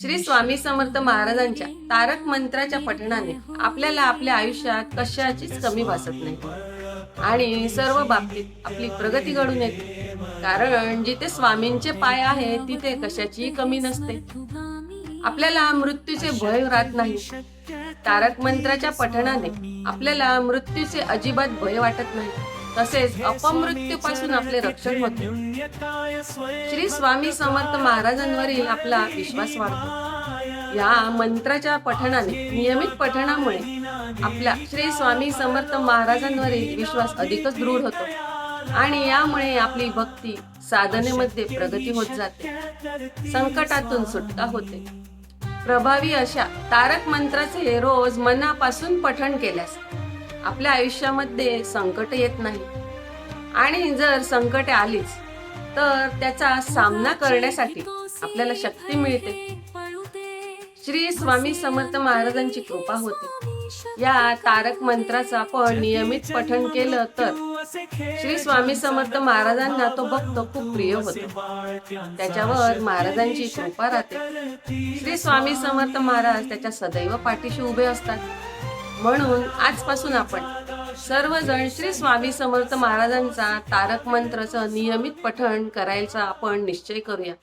श्री स्वामी समर्थ महाराजांच्या तारक मंत्राच्या पठणाने आपल्याला आपल्या आयुष्यात कशाचीच कमी भासत नाही. आणि सर्व बाबतीत आपली प्रगती घडून येते. कारण जिथे स्वामींचे पाय आहे तिथे कशाचीही कमी नसते. आपल्याला मृत्यूचे भय राहत नाही. तारक मंत्राच्या पठणाने आपल्याला मृत्यूचे अजिबात भय वाटत नाही. तसेच अपमृत्यूपासून आपले रक्षण होते. श्री स्वामी समर्थ महाराजांवरील आपला विश्वास वाढतो. या मंत्राच्या पठणाने नियमित पठणामुळे आपला श्री स्वामी समर्थ महाराजांवरील विश्वास अधिकच दृढ होतो. आणि यामुळे आपली भक्ती साधनेमध्ये प्रगती होत जाते. संकटातून सुटका होते. प्रभावी अशा तारक मंत्राचे रोज मनापासून पठण केल्यास आपल्या आयुष्यामध्ये संकट येत नाही आणि जर संकटे आलीच तर त्याचा सामना करण्यासाठी आपल्याला शक्ती मिळते. श्री स्वामी समर्थ महाराजांची कृपा होते. या तारक मंत्राचं आपण नियमित पठण केलं तर श्री स्वामी समर्थ महाराजांना तो भक्त खूप प्रिय होतो. त्याच्यावर महाराजांची कृपा राहते. श्री स्वामी समर्थ महाराज त्याच्या सदैव पाठीशी उभे असतात. म्हणून आजपासून आपण सर्वजण श्री स्वामी समर्थ महाराजांचा तारक मंत्राचं नियमित पठण करायचा आपण निश्चय करूया.